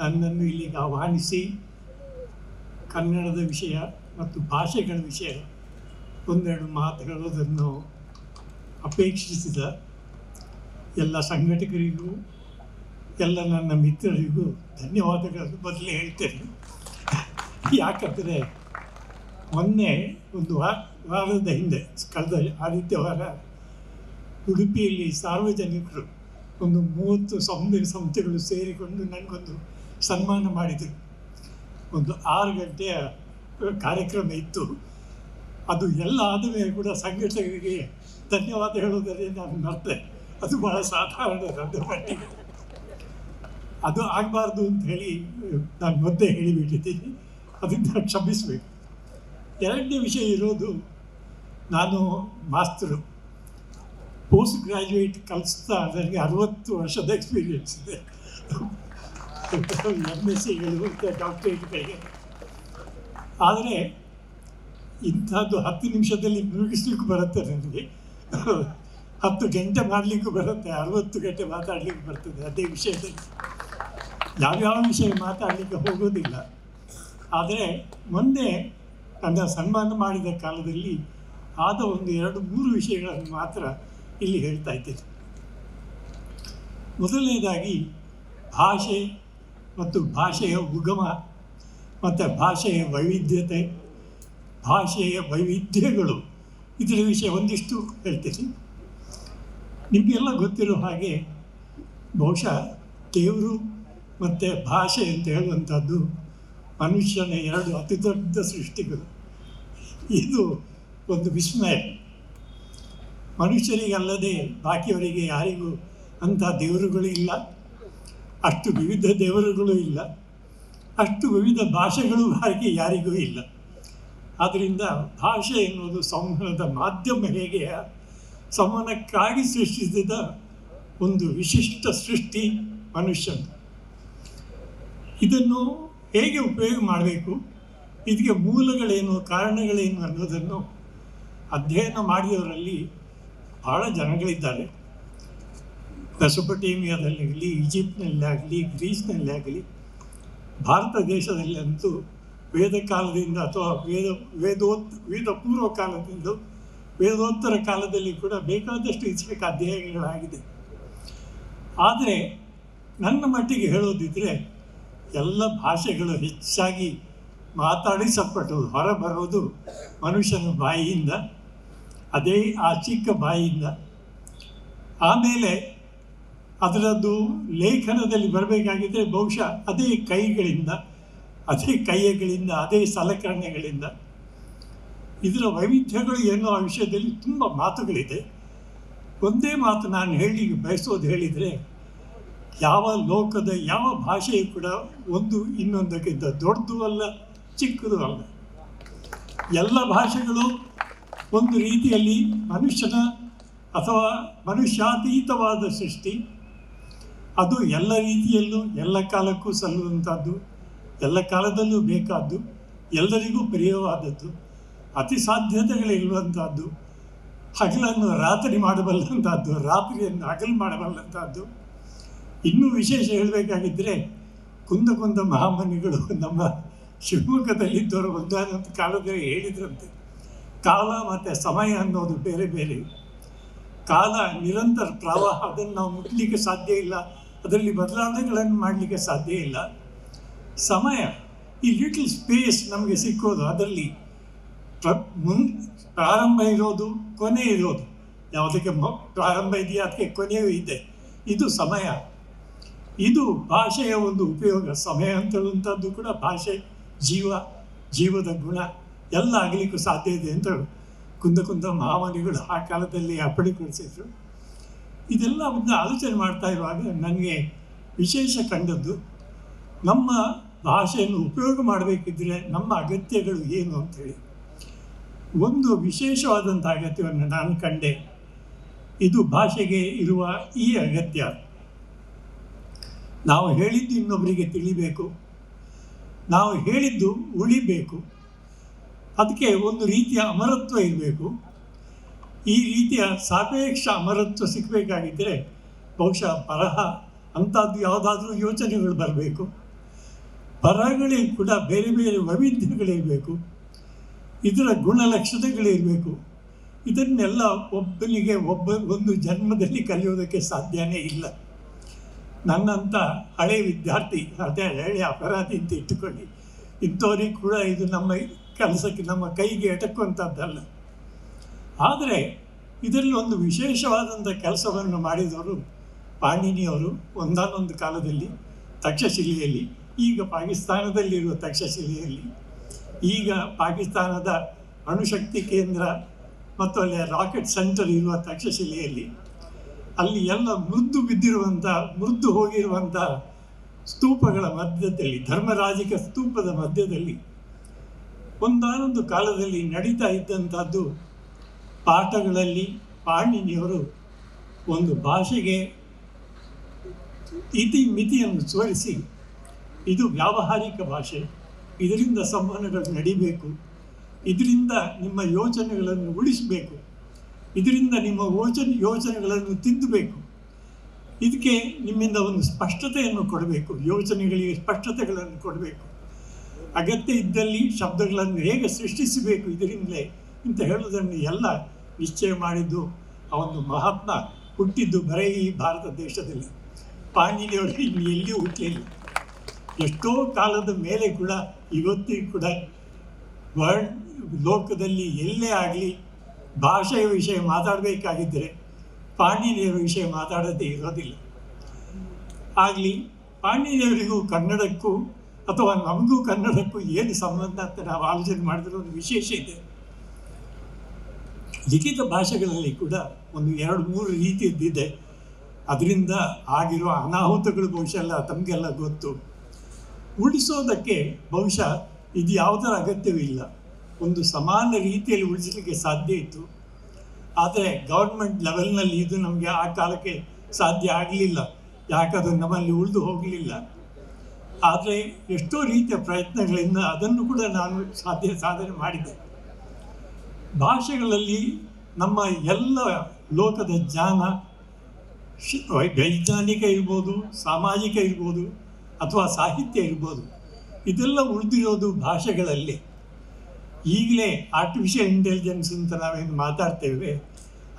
ನನ್ನನ್ನು ಇಲ್ಲಿಗೆ ಆಹ್ವಾನಿಸಿ ಕನ್ನಡದ ವಿಷಯ ಮತ್ತು ಭಾಷೆಗಳ ವಿಷಯ ಒಂದೆರಡು ಮಾತು ಹೇಳೋದನ್ನು ಅಪೇಕ್ಷಿಸಿದ ಎಲ್ಲ ಸಂಘಟಕರಿಗೂ, ಎಲ್ಲ ನನ್ನ ಮಿತ್ರರಿಗೂ ಧನ್ಯವಾದಗಳನ್ನು ಬದಲು ಹೇಳ್ತೇನೆ. ಯಾಕಂದರೆ ಮೊನ್ನೆ ಒಂದು ವಾರದ ಹಿಂದೆ, ಕಳೆದ ಆದಿತ್ಯವಾರ ಉಡುಪಿಯಲ್ಲಿ ಸಾರ್ವಜನಿಕರು ಒಂದು ಮೂವತ್ತು ಸೌಂದರ್ಯ ಸಂಸ್ಥೆಗಳು ಸೇರಿಕೊಂಡು ನನಗೊಂದು ಸನ್ಮಾನ ಮಾಡಿದರು ಒಂದು ಆರು ಗಂಟೆಯ ಕಾರ್ಯಕ್ರಮ ಇತ್ತು. ಅದು ಎಲ್ಲ ಆದ ಮೇಲೆ ಕೂಡ ಸಂಘಟಕರಿಗೆ ಧನ್ಯವಾದ ಹೇಳೋದರಲ್ಲಿ ನಾನು ಮರ್ತೆ. ಅದು ಬಹಳ ಸಾಧಾರಣ ನನ್ನ ಮಟ್ಟಿಗೆ ಅದು ಆಗಬಾರ್ದು ಅಂತ ಹೇಳಿ ನಾನು ಮೊದಲೇ ಹೇಳಿಬಿಟ್ಟಿದ್ದೀನಿ. ಅದನ್ನು ಕ್ಷಮಿಸಬೇಕು. ಎರಡನೇ ವಿಷಯ ಇರೋದು, ನಾನು ಮಾಸ್ತರು. ಪೋಸ್ಟ್ ಗ್ರ್ಯಾಜುಯೇಟ್ ಕಲಿಸ್ತಾ ನನಗೆ ಅರವತ್ತು ವರ್ಷದ ಎಕ್ಸ್ಪೀರಿಯನ್ಸ್ ಇದೆ. ಎಂ ಎಸ್ ಡಾಕ್ಟರೇಟ್ಗಳಿಗೆ ಆದರೆ ಇಂಥದ್ದು ಹತ್ತು ನಿಮಿಷದಲ್ಲಿ ಮುಗಿಸ್ಲಿಕ್ಕೂ ಬರುತ್ತೆ ನನಗೆ. ಹತ್ತು ಗಂಟೆ ಮಾಡಲಿಕ್ಕೂ ಬರುತ್ತೆ, ಅರವತ್ತು ಗಂಟೆ ಮಾತಾಡಲಿಕ್ಕೆ ಬರ್ತದೆ ಅದೇ ವಿಷಯದಲ್ಲಿ. ಯಾವ್ಯಾವ ವಿಷಯ ಮಾತಾಡಲಿಕ್ಕೆ ಹೋಗೋದಿಲ್ಲ. ಆದರೆ ಮೊನ್ನೆ ನನ್ನ ಸನ್ಮಾನ ಮಾಡಿದ ಕಾಲದಲ್ಲಿ ಆದ ಒಂದು ಎರಡು, ಮೂರು ವಿಷಯಗಳನ್ನು ಮಾತ್ರ ಇಲ್ಲಿ ಹೇಳ್ತಾ ಇದ್ದೇನೆ. ಮೊದಲನೇದಾಗಿ ಭಾಷೆ ಮತ್ತು ಭಾಷೆಯ ಉಗಮ, ಮತ್ತು ಭಾಷೆಯ ವೈವಿಧ್ಯತೆ, ಭಾಷೆಯ ವೈವಿಧ್ಯಗಳು. ಇದರ ವಿಷಯ ಒಂದಿಷ್ಟು ಹೇಳ್ತೀನಿ. ನಿಮಗೆಲ್ಲ ಗೊತ್ತಿರೋ ಹಾಗೆ ಬಹುಶಃ ದೇವರು ಮತ್ತು ಭಾಷೆ ಅಂತ ಹೇಳುವಂಥದ್ದು ಮನುಷ್ಯನ ಎರಡು ಅತಿ ದೊಡ್ಡ ಸೃಷ್ಟಿಗಳು. ಇದು ಒಂದು ವಿಸ್ಮಯ. ಮನುಷ್ಯರಿಗಲ್ಲದೆ ಬಾಕಿಯವರಿಗೆ ಯಾರಿಗೂ ಅಂಥ ದೇವರುಗಳು ಇಲ್ಲ. ಅಷ್ಟು ವಿವಿಧ ದೇವರುಗಳು ಇಲ್ಲ. ಅಷ್ಟು ವಿವಿಧ ಭಾಷೆಗಳು ಹಾಗೆ ಯಾರಿಗೂ ಇಲ್ಲ. ಆದ್ದರಿಂದ ಭಾಷೆ ಎನ್ನುವುದು ಸಂವಹನದ ಮಾಧ್ಯಮ ಹೇಗೆ ಸಂವಹನಕ್ಕಾಗಿ ಸೃಷ್ಟಿಸಿದ ಒಂದು ವಿಶಿಷ್ಟ ಸೃಷ್ಟಿ ಮನುಷ್ಯನ. ಇದನ್ನು ಹೇಗೆ ಉಪಯೋಗ ಮಾಡಬೇಕು? ಇದಕ್ಕೆ ಮೂಲಗಳೇನು, ಕಾರಣಗಳೇನು ಅನ್ನೋದನ್ನು ಅಧ್ಯಯನ ಮಾಡಿದವರಲ್ಲಿ ಭಾಳ ಜನಗಳಿದ್ದಾರೆ. ಮೆಸೊಪಟೇಮಿಯಾದಲ್ಲಾಗಲಿ ಈಜಿಪ್ಟ್ನಲ್ಲಿ ಆಗಲಿ, ಗ್ರೀಸ್ನಲ್ಲಿ ಆಗಲಿ, ಭಾರತ ದೇಶದಲ್ಲಂತೂ ವೇದ ಕಾಲದಿಂದ ಅಥವಾ ವೇದ, ವೇದೋತ್, ವೇದ ಪೂರ್ವ ಕಾಲದಿಂದ ವೇದೋತ್ತರ ಕಾಲದಲ್ಲಿ ಕೂಡ ಬೇಕಾದಷ್ಟು ಇತಿಹಾಸ ಅಧ್ಯಯನಗಳಾಗಿದೆ ಆದರೆ ನನ್ನ ಮಟ್ಟಿಗೆ ಹೇಳೋದಿದ್ರೆ, ಎಲ್ಲ ಭಾಷೆಗಳು ಹೆಚ್ಚಾಗಿ ಮಾತಾಡಿಸಲ್ಪಟ್ಟು ಹೊರಬರೋದು ಮನುಷ್ಯನ ಬಾಯಿಯಿಂದ, ಅದೇ ಆ ಚಿಕ್ಕ ಬಾಯಿಯಿಂದ. ಆಮೇಲೆ ಅದರದ್ದು ಲೇಖನದಲ್ಲಿ ಬರಬೇಕಾಗಿದ್ದರೆ ಬಹುಶಃ ಅದೇ ಕೈಗಳಿಂದ, ಅದೇ ಕೈಯಗಳಿಂದ, ಅದೇ ಸಲಕರಣೆಗಳಿಂದ. ಇದರ ವೈವಿಧ್ಯಗಳು ಏನೋ ಆ ವಿಷಯದಲ್ಲಿ ತುಂಬ ಮಾತುಗಳಿದೆ. ಒಂದೇ ಮಾತು ನಾನು ಹೇಳಿ ಬಯಸೋದು ಹೇಳಿದರೆ, ಯಾವ ಲೋಕದ, ಯಾವ ಭಾಷೆಯು ಕೂಡ ಒಂದು ಇನ್ನೊಂದಕ್ಕಿಂತ ದೊಡ್ಡದು ಅಲ್ಲ, ಚಿಕ್ಕದು ಅಲ್ಲ. ಎಲ್ಲ ಭಾಷೆಗಳು ಒಂದು ರೀತಿಯಲ್ಲಿ ಮನುಷ್ಯನ ಅಥವಾ ಮನುಷ್ಯಾತೀತವಾದ ಸೃಷ್ಟಿ. ಅದು ಎಲ್ಲ ರೀತಿಯಲ್ಲೂ, ಎಲ್ಲ ಕಾಲಕ್ಕೂ ಸಲ್ಲುವಂಥದ್ದು, ಎಲ್ಲ ಕಾಲದಲ್ಲೂ ಬೇಕಾದ್ದು, ಎಲ್ಲರಿಗೂ ಪ್ರಿಯವಾದದ್ದು, ಅತಿ ಸಾಧ್ಯತೆಗಳಿರುವಂಥದ್ದು ಹಗಲನ್ನು ರಾತ್ರಿ ಮಾಡಬಲ್ಲಂಥದ್ದು, ರಾತ್ರಿಯನ್ನು ಹಗಲು ಮಾಡಬಲ್ಲಂಥದ್ದು. ಇನ್ನೂ ವಿಶೇಷ ಹೇಳಬೇಕಾಗಿದ್ದರೆ ಕುಂದ ಕುಂದ ಮಹಾಮನಿಗಳು ನಮ್ಮ ಶಿವಮೊಗ್ಗದಲ್ಲಿದ್ದವರು ಒಂದಾನೊಂದು ಕಾಲದಲ್ಲಿ ಹೇಳಿದ್ರಂತೆ. ಕಾಲ ಮತ್ತು ಸಮಯ ಅನ್ನೋದು ಬೇರೆ ಬೇರೆ. ಕಾಲ ನಿರಂತರ ಪ್ರವಾಹ, ಅದನ್ನು ನಾವು ಮುಟ್ಲಿಕ್ಕೆ ಸಾಧ್ಯ ಇಲ್ಲ. ಅದರಲ್ಲಿ ಬದಲಾವಣೆಗಳನ್ನು ಮಾಡಲಿಕ್ಕೆ ಸಾಧ್ಯ ಇಲ್ಲ. ಸಮಯ, ಈ ಲಿಟಲ್ ಸ್ಪೇಸ್ ನಮಗೆ ಸಿಕ್ಕೋದು, ಅದರಲ್ಲಿ ಪ್ರ, ಮುನ್, ಪ್ರಾರಂಭ ಇರೋದು, ಕೊನೆ ಇರೋದು. ಯಾವುದಕ್ಕೆ ಪ್ರಾರಂಭ ಇದೆಯಾ, ಅದಕ್ಕೆ ಕೊನೆಯೂ ಇದೆ. ಇದು ಸಮಯ. ಇದು ಭಾಷೆಯ ಒಂದು ಉಪಯೋಗ. ಸಮಯ ಅಂತ ಹೇಳುವಂಥದ್ದು ಕೂಡ ಭಾಷೆ, ಜೀವ, ಜೀವದ ಗುಣ. ಎಲ್ಲ ಆಗಲಿಕ್ಕೂ ಸಾಧ್ಯ ಇದೆ ಅಂತ ಕುಂದ ಕುಂದ ಮಹಾಮಾನಿಗಳು ಆ ಕಾಲದಲ್ಲಿ ಅಪ್ಪಳಿಗೊಳಿಸಿದ್ರು ಇದೆಲ್ಲ ಒಂದು ಆಲೋಚನೆ ಮಾಡ್ತಾ ಇರುವಾಗ ನನಗೆ ವಿಶೇಷ ಕಂಡದ್ದು, ನಮ್ಮ ಭಾಷೆಯನ್ನು ಉಪಯೋಗ ಮಾಡಬೇಕಿದ್ರೆ ನಮ್ಮ ಅಗತ್ಯಗಳು ಏನು ಅಂಥೇಳಿ ಒಂದು ವಿಶೇಷವಾದಂಥ ಅಗತ್ಯವನ್ನು ನಾನು ಕಂಡೆ. ಇದು ಭಾಷೆಗೆ ಇರುವ ಈ ಅಗತ್ಯ. ನಾವು ಹೇಳಿದ್ದು ಇನ್ನೊಬ್ಬರಿಗೆ ತಿಳಿಬೇಕು. ನಾವು ಹೇಳಿದ್ದು ಉಳಿಬೇಕು. ಅದಕ್ಕೆ ಒಂದು ರೀತಿಯ ಅಮರತ್ವ ಇರಬೇಕು. ಈ ರೀತಿಯ ಸಾಪೇಕ್ಷ ಅಮರತ್ವ ಸಿಗಬೇಕಾಗಿದ್ದರೆ ಬಹುಶಃ ಬರಹ, ಅಂಥದ್ದು ಯಾವುದಾದ್ರೂ ಯೋಚನೆಗಳು ಬರಬೇಕು. ಬರಹಗಳಿಗೆ ಕೂಡ ಬೇರೆ ಬೇರೆ ವೈವಿಧ್ಯಗಳಿರಬೇಕು. ಇದರ ಗುಣಲಕ್ಷಣಗಳಿರಬೇಕು ಇದನ್ನೆಲ್ಲ ಒಬ್ಬನಿಗೆ ಒಬ್ಬ ಒಂದು ಜನ್ಮದಲ್ಲಿ ಕಲಿಯೋದಕ್ಕೆ ಸಾಧ್ಯನೇ ಇಲ್ಲ. ನನ್ನಂಥ ಹಳೆ ವಿದ್ಯಾರ್ಥಿ, ಅದೇ ಹಳೆ ಅಪರಾಧಿ ಅಂತ ಇಟ್ಟುಕೊಳ್ಳಿ. ಇಂಥವ್ರಿಗೆ ಕೂಡ ಇದು ನಮ್ಮ ಕೆಲಸಕ್ಕೆ, ನಮ್ಮ ಕೈಗೆ ಎಟಕುವಂಥದ್ದಲ್ಲ ಆದರೆ ಇದರಲ್ಲಿ ಒಂದು ವಿಶೇಷವಾದಂಥ ಕೆಲಸವನ್ನು ಮಾಡಿದವರು ಪಾಣಿನಿಯವರು ಒಂದಾನೊಂದು ಕಾಲದಲ್ಲಿ ತಕ್ಷಶಿಲೆಯಲ್ಲಿ, ಈಗ ಪಾಕಿಸ್ತಾನದಲ್ಲಿರುವ ತಕ್ಷಶಿಲೆಯಲ್ಲಿ. ಈಗ ಪಾಕಿಸ್ತಾನದ ಅಣುಶಕ್ತಿ ಕೇಂದ್ರ ಮತ್ತು ಅಲ್ಲಿ ರಾಕೆಟ್ ಸೆಂಟರ್ ಇರುವ ತಕ್ಷಶಿಲೆಯಲ್ಲಿ ಅಲ್ಲಿ ಎಲ್ಲ ಮೃದು ಬಿದ್ದಿರುವಂಥ ಮೃದು ಹೋಗಿರುವಂಥ ಸ್ತೂಪಗಳ ಮಧ್ಯದಲ್ಲಿ, ಧರ್ಮರಾಜಿಕ ಸ್ತೂಪದ ಮಧ್ಯದಲ್ಲಿ ಒಂದಾನೊಂದು ಕಾಲದಲ್ಲಿ ನಡೀತಾ ಇದ್ದಂಥದ್ದು ಪಾಠಗಳಲ್ಲಿ ಪಾಣಿನಿಯವರು ಒಂದು ಭಾಷೆಗೆ ಇತಿ ಮಿತಿಯನ್ನು ತೋರಿಸಿ ಇದು ವ್ಯಾವಹಾರಿಕ ಭಾಷೆ, ಇದರಿಂದ ಸಂವಹನಗಳು ನಡಿಬೇಕು, ಇದರಿಂದ ನಿಮ್ಮ ಯೋಚನೆಗಳನ್ನು ಉಳಿಸಬೇಕು, ಇದರಿಂದ ನಿಮ್ಮ ಯೋಚನೆ ಯೋಚನೆಗಳನ್ನು ತಿದ್ದಬೇಕು ಇದಕ್ಕೆ ನಿಮ್ಮಿಂದ ಒಂದು ಸ್ಪಷ್ಟತೆಯನ್ನು ಕೊಡಬೇಕು, ಯೋಚನೆಗಳಿಗೆ ಸ್ಪಷ್ಟತೆಗಳನ್ನು ಕೊಡಬೇಕು. ಅಗತ್ಯ ಇದ್ದಲ್ಲಿ ಶಬ್ದಗಳನ್ನು ಹೇಗೆ ಸೃಷ್ಟಿಸಬೇಕು ಇದರಿಂದಲೇ ಅಂತ ಹೇಳುವುದನ್ನು ಎಲ್ಲ ನಿಶ್ಚಯ ಮಾಡಿದ್ದು ಆ ಒಂದು ಮಹಾತ್ಮ ಹುಟ್ಟಿದ್ದು ಬರೀ ಈ ಭಾರತ ದೇಶದಲ್ಲಿ. ಪಾಣಿನಿಯವರು ಇನ್ನು ಎಲ್ಲಿಯೂ ಹುಟ್ಟಲಿಲ್ಲ ಎಷ್ಟೋ ಕಾಲದ ಮೇಲೆ ಕೂಡ ಇವತ್ತಿಗೂ ಕೂಡ ವರ್ಲ್ಡ್ ಲೋಕದಲ್ಲಿ ಎಲ್ಲೇ ಆಗಲಿ ಭಾಷೆಯ ವಿಷಯ ಮಾತಾಡಬೇಕಾಗಿದ್ದರೆ ಪಾಣಿನಿಯವರ ವಿಷಯ ಮಾತಾಡೋದೇ ಇರೋದಿಲ್ಲ. ಆಗಲಿ ಪಾಣಿನಿಯವರಿಗೂ ಕನ್ನಡಕ್ಕೂ ಅಥವಾ ನಮಗೂ ಕನ್ನಡಕ್ಕೂ ಏನು ಸಂಬಂಧ ಅಂತ ನಾವು ಆಲೋಚನೆ ಮಾಡಿದ್ರೆ ಒಂದು ವಿಶೇಷ ಇದೆ. ಲಿಖಿತ ಭಾಷೆಗಳಲ್ಲಿ ಕೂಡ ಒಂದು ಎರಡು ಮೂರು ರೀತಿಯದ್ದಿದೆ ಅದರಿಂದ ಆಗಿರುವ ಅನಾಹುತಗಳು ಬಹುಶಃ ಎಲ್ಲ ತಮಗೆಲ್ಲ ಗೊತ್ತು. ಉಳಿಸೋದಕ್ಕೆ ಬಹುಶಃ ಇದು ಯಾವುದರ ಅಗತ್ಯವಿಲ್ಲ ಒಂದು ಸಮಾನ ರೀತಿಯಲ್ಲಿ ಉಳಿಸಲಿಕ್ಕೆ ಸಾಧ್ಯ ಇತ್ತು. ಆದರೆ ಗೌರ್ಮೆಂಟ್ ಲೆವೆಲ್ನಲ್ಲಿ ಇದು ನಮಗೆ ಆ ಕಾಲಕ್ಕೆ ಸಾಧ್ಯ ಆಗಲಿಲ್ಲ. ಯಾಕಂದ್ರೆ ನಮ್ಮಲ್ಲಿ ಉಳಿದು ಹೋಗಲಿಲ್ಲ. ಆದರೆ ಎಷ್ಟೋ ರೀತಿಯ ಪ್ರಯತ್ನಗಳಿಂದ ಅದನ್ನು ಕೂಡ ನಾನು ಸಾಧ್ಯ ಸಾಧನೆ ಮಾಡಿದೆ. ಭಾಷೆಗಳಲ್ಲಿ ನಮ್ಮ ಎಲ್ಲ ಲೋಕದ ಜ್ಞಾನ ವೈಜ್ಞಾನಿಕ ಇರ್ಬೋದು, ಸಾಮಾಜಿಕ ಇರ್ಬೋದು, ಅಥವಾ ಸಾಹಿತ್ಯ ಇರ್ಬೋದು, ಇದೆಲ್ಲ ಉಳಿದಿರೋದು ಭಾಷೆಗಳಲ್ಲಿ. ಈಗಲೇ ಆರ್ಟಿಫಿಷಿಯಲ್ ಇಂಟೆಲಿಜೆನ್ಸ್ ಅಂತ ನಾವೇನು ಮಾತಾಡ್ತೇವೆ,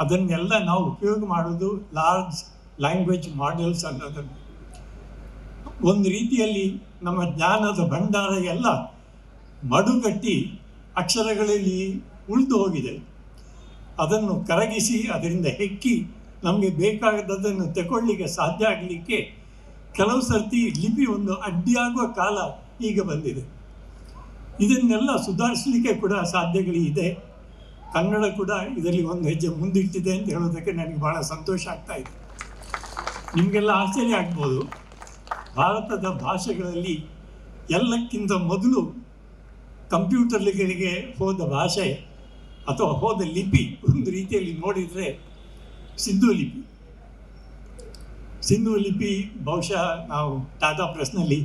ಅದನ್ನೆಲ್ಲ ನಾವು ಉಪಯೋಗ ಮಾಡೋದು ಲಾರ್ಜ್ ಲ್ಯಾಂಗ್ವೇಜ್ ಮಾಡೆಲ್ಸ್ ಅನ್ನೋದನ್ನು. ಒಂದು ರೀತಿಯಲ್ಲಿ ನಮ್ಮ ಜ್ಞಾನದ ಭಂಡಾರ ಎಲ್ಲ ಮಡುಗಟ್ಟಿ ಅಕ್ಷರಗಳಲ್ಲಿ ಉಳಿದು ಹೋಗಿದೆ ಅದನ್ನು ಕರಗಿಸಿ, ಅದರಿಂದ ಹೆಕ್ಕಿ, ನಮಗೆ ಬೇಕಾದದನ್ನು ತಗೊಳ್ಳಿಕ್ಕೆ ಸಾಧ್ಯ ಆಗಲಿಕ್ಕೆ ಕೆಲವು ಸರ್ತಿ ಲಿಪಿ ಒಂದು ಅಡ್ಡಿಯಾಗುವ ಕಾಲ ಈಗ ಬಂದಿದೆ. ಇದನ್ನೆಲ್ಲ ಸುಧಾರಿಸಲಿಕ್ಕೆ ಕೂಡ ಸಾಧ್ಯಗಳಿದೆ ಕನ್ನಡ ಕೂಡ ಇದರಲ್ಲಿ ಒಂದು ಹೆಜ್ಜೆ ಮುಂದಿಟ್ಟಿದೆ ಅಂತ ಹೇಳೋದಕ್ಕೆ ನನಗೆ ಭಾಳ ಸಂತೋಷ ಆಗ್ತಾ ಇದೆ. ನಿಮಗೆಲ್ಲ ಆಶ್ಚರ್ಯ ಆಗ್ಬೋದು. ಭಾರತದ ಭಾಷೆಗಳಲ್ಲಿ ಎಲ್ಲಕ್ಕಿಂತ ಮೊದಲು ಕಂಪ್ಯೂಟರ್ಗಳಿಗೆ ಹೋದ ಭಾಷೆ ಅಥವಾ ಹೋದ ಲಿಪಿ ಒಂದು ರೀತಿಯಲ್ಲಿ ನೋಡಿದರೆ ಸಿಂಧು ಲಿಪಿ. ಸಿಂಧು ಲಿಪಿ ಬಹುಶಃ ನಾವು ಟಾಟಾ ಪ್ರೆಸ್ನಲ್ಲಿ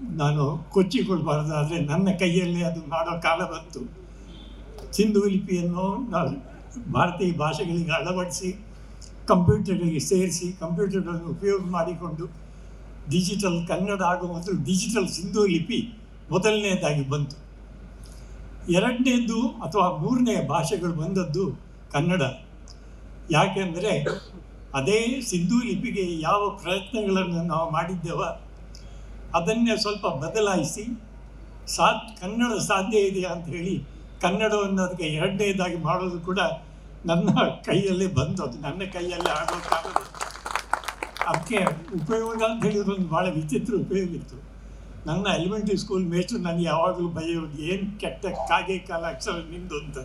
ನಾನು ಕೊಚ್ಚಿಕೊಳ್ಬಾರ್ದು ಆದರೆ ನನ್ನ ಕೈಯಲ್ಲಿ ಅದು ಮಾಡೋ ಕಾಲ ಬಂತು. ಸಿಂಧು ಲಿಪಿಯನ್ನು ನಾವು ಭಾರತೀಯ ಭಾಷೆಗಳಿಗೆ ಅಳವಡಿಸಿ, ಕಂಪ್ಯೂಟರ್ಗಳಿಗೆ ಸೇರಿಸಿ, ಕಂಪ್ಯೂಟರ್ಗಳನ್ನು ಉಪಯೋಗ ಮಾಡಿಕೊಂಡು ಡಿಜಿಟಲ್ ಕನ್ನಡ ಆಗುವ ಮೊದಲು ಡಿಜಿಟಲ್ ಸಿಂಧು ಲಿಪಿ ಮೊದಲನೇದಾಗಿ ಬಂತು. ಎರಡನೇದು ಅಥವಾ ಮೂರನೇ ಭಾಷೆಗಳು ಬಂದದ್ದು ಕನ್ನಡ. ಯಾಕೆಂದರೆ ಅದೇ ಸಿಂಧು ಲಿಪಿಗೆ ಯಾವ ಪ್ರಯತ್ನಗಳನ್ನು ನಾವು ಮಾಡಿದ್ದೇವ, ಅದನ್ನೇ ಸ್ವಲ್ಪ ಬದಲಾಯಿಸಿ ಸಾ ಕನ್ನಡ ಸಾಧ್ಯ ಇದೆಯಾ ಅಂತ ಹೇಳಿ ಕನ್ನಡವನ್ನು ಅದಕ್ಕೆ ಎರಡನೇದಾಗಿ ಮಾಡೋದು ಕೂಡ ನನ್ನ ಕೈಯಲ್ಲೇ ಬಂದದ್ದು. ನನ್ನ ಕೈಯಲ್ಲೇ ಆಡೋದು ಅದಕ್ಕೆ ಉಪಯೋಗ ಅಂತ ಹೇಳಿದ್ರೆ ಒಂದು ಭಾಳ ವಿಚಿತ್ರ ಉಪಯೋಗ ಇತ್ತು. ನನ್ನ ಎಲಿಮೆಂಟ್ರಿ ಸ್ಕೂಲ್ ಮೇಸ್ಟ್ರು ನನಗೆ ಯಾವಾಗಲೂ ಬೈಯೋದು ಏನು ಕೆಟ್ಟ ಕಾಗೆ ಕಾಲ ಅಕ್ಷರ ನಿಂದು ಅಂತ.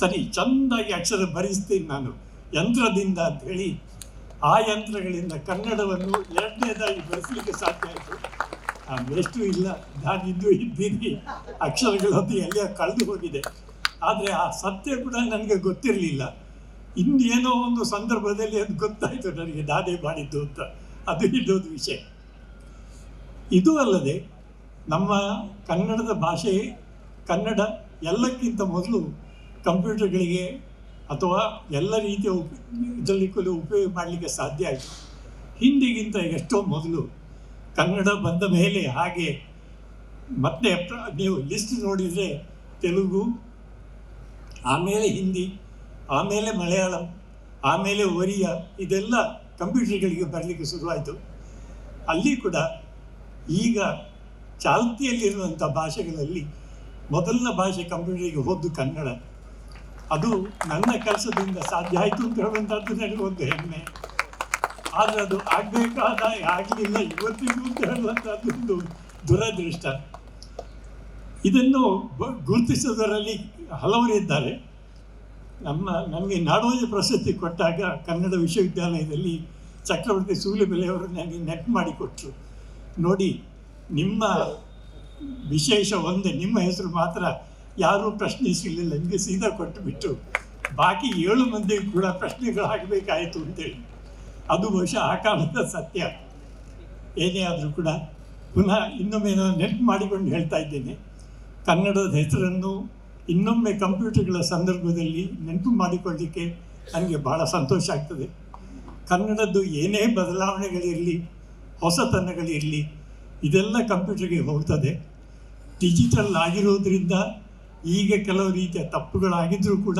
ಸರಿ, ಚೆಂದಾಗಿ ಅಕ್ಷರ ಬರೆಸ್ತೀನಿ ನಾನು. ಯಂತ್ರದಿಂದ ಅಂತ ಹೇಳಿ, ಆ ಯಂತ್ರಗಳಿಂದ ಕನ್ನಡವನ್ನು ಎರಡನೇದಾಗಿ ಬರೆಸಲಿಕ್ಕೆ ಸಾಧ್ಯ ಆಯಿತು. ಆ ಮೇಷ್ಟ್ರು ಇಲ್ಲ, ನಾನಿದ್ದು ಇದ್ದೀನಿ ಅಕ್ಷರಗಳದ್ದು ಎಲ್ಲ ಕಳೆದು ಹೋಗಿದೆ. ಆದರೆ ಆ ಸತ್ಯ ಕೂಡ ನನಗೆ ಗೊತ್ತಿರಲಿಲ್ಲ. ಇನ್ನೇನೋ ಒಂದು ಸಂದರ್ಭದಲ್ಲಿ ಅದು ಗೊತ್ತಾಯಿತು ನನಗೆ ನಾನೇ ಮಾಡಿದ್ದು ಅಂತ. ಅದು ಇನ್ನೊಂದು ವಿಷಯ. ಇದು ಅಲ್ಲದೆ ನಮ್ಮ ಕನ್ನಡದ ಭಾಷೆ, ಕನ್ನಡ ಎಲ್ಲಕ್ಕಿಂತ ಮೊದಲು ಕಂಪ್ಯೂಟರ್ಗಳಿಗೆ ಅಥವಾ ಎಲ್ಲ ರೀತಿಯ ಉಪ, ಇದರಲ್ಲಿ ಕೂಡ ಉಪಯೋಗ ಮಾಡಲಿಕ್ಕೆ ಸಾಧ್ಯ ಆಯಿತು. ಹಿಂದಿಗಿಂತ ಎಷ್ಟೋ ಮೊದಲು ಕನ್ನಡ ಬಂದ ಮೇಲೆ ಹಾಗೆ ಮತ್ತೆ ನೀವು ಲಿಸ್ಟ್ ನೋಡಿದರೆ ತೆಲುಗು, ಆಮೇಲೆ ಹಿಂದಿ, ಆಮೇಲೆ ಮಲಯಾಳಂ, ಆಮೇಲೆ ಒರಿಯ ಇದೆಲ್ಲ ಕಂಪ್ಯೂಟರ್ಗಳಿಗೆ ಬರಲಿಕ್ಕೆ ಶುರುವಾಯಿತು. ಅಲ್ಲಿ ಕೂಡ ಈಗ ಚಾಲ್ತಿಯಲ್ಲಿರುವಂಥ ಭಾಷೆಗಳಲ್ಲಿ ಮೊದಲನ ಭಾಷೆ ಕಂಪ್ಯೂಟರಿಗೆ ಹೋದ್ದು ಕನ್ನಡ. ಅದು ನನ್ನ ಕೆಲಸದಿಂದ ಸಾಧ್ಯ ಆಯಿತು ಅಂತ ಹೇಳುವಂಥದ್ದು ನನಗೆ ಒಂದು ಹೆಮ್ಮೆ. ಆದರೆ ಅದು ಆಗಬೇಕಾದ ಆಗಲಿಲ್ಲ ಇವತ್ತಿಗೂ ಅಂತ ಹೇಳುವಂಥದ್ದು ಒಂದು ದುರದೃಷ್ಟ. ಇದನ್ನು ಗುರುತಿಸೋದರಲ್ಲಿ ಹಲವರಿದ್ದಾರೆ ನಮ್ಮ ನನಗೆ ನಾಡೋಜ ಪ್ರಶಸ್ತಿ ಕೊಟ್ಟಾಗ ಕನ್ನಡ ವಿಶ್ವವಿದ್ಯಾಲಯದಲ್ಲಿ ಚಕ್ರವರ್ತಿ ಸೂಲಿಬೆಲೆಯವರು ನನಗೆ ನೆಟ್ ಮಾಡಿಕೊಟ್ರು. ನೋಡಿ, ನಿಮ್ಮ ವಿಶೇಷ ಒಂದೇ, ನಿಮ್ಮ ಹೆಸರು ಮಾತ್ರ ಯಾರೂ ಪ್ರಶ್ನಿಸಲಿಲ್ಲ ನಿಮಗೆ ಸೀದಾ ಕೊಟ್ಟು ಬಿಟ್ಟು ಬಾಕಿ ಏಳು ಮಂದಿಗೆ ಕೂಡ ಪ್ರಶ್ನೆಗಳಾಗಬೇಕಾಯಿತು ಅಂತೇಳಿ. ಅದು ಬಹುಶಃ ಆ ಕಾಲದ ಸತ್ಯ. ಏನೇ ಆದರೂ ಕೂಡ ಪುನಃ ಇನ್ನೊಮ್ಮೆ ನಾನು ನೆನಪು ಮಾಡಿಕೊಂಡು ಹೇಳ್ತಾ ಇದ್ದೇನೆ. ಕನ್ನಡದ ಹೆಸರನ್ನು ಇನ್ನೊಮ್ಮೆ ಕಂಪ್ಯೂಟರ್ಗಳ ಸಂದರ್ಭದಲ್ಲಿ ನೆನಪು ಮಾಡಿಕೊಳ್ಳಲಿಕ್ಕೆ ನನಗೆ ಬಹಳ ಸಂತೋಷ ಆಗ್ತದೆ. ಕನ್ನಡದ್ದು ಏನೇ ಬದಲಾವಣೆಗಳಿರಲಿ ಹೊಸತನಗಳಿರಲಿ ಇದೆಲ್ಲ ಕಂಪ್ಯೂಟರ್ಗೆ ಹೋಗ್ತದೆ. ಡಿಜಿಟಲ್ ಆಗಿರೋದ್ರಿಂದ ಈಗ ಕೆಲವು ರೀತಿಯ ತಪ್ಪುಗಳಾಗಿದ್ದರೂ ಕೂಡ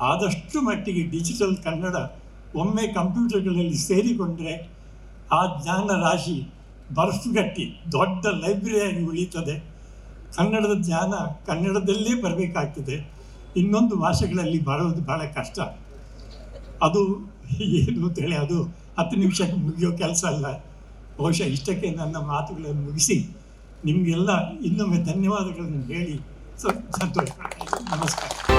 ಆದಷ್ಟು ಮಟ್ಟಿಗೆ ಡಿಜಿಟಲ್ ಕನ್ನಡ ಒಮ್ಮೆ ಕಂಪ್ಯೂಟರ್ಗಳಲ್ಲಿ ಸೇರಿಕೊಂಡ್ರೆ ಆ ಜ್ಞಾನ ರಾಶಿ ಬರ್ಫ್ಗಟ್ಟಿ ದೊಡ್ಡ ಲೈಬ್ರರಿಯಾಗಿ ಉಳಿತದೆ ಕನ್ನಡದ ಜ್ಞಾನ ಕನ್ನಡದಲ್ಲೇ ಬರಬೇಕಾಗ್ತದೆ. ಇನ್ನೊಂದು ಭಾಷೆಗಳಲ್ಲಿ ಬರೋದು ಭಾಳ ಕಷ್ಟ. ಅದು ಏನು ಅಂತೇಳಿ ಅದು ಹತ್ತು ನಿಮಿಷಕ್ಕೆ ಮುಗಿಯೋ ಕೆಲಸ ಅಲ್ಲ. ಬಹುಶಃ ಇಷ್ಟಕ್ಕೆ ನನ್ನ ಮಾತುಗಳನ್ನು ಮುಗಿಸಿ ನಿಮಗೆಲ್ಲ ಇನ್ನೊಮ್ಮೆ ಧನ್ಯವಾದಗಳನ್ನು ಹೇಳಿ. ಸಂತೋಷ. ನಮಸ್ಕಾರ.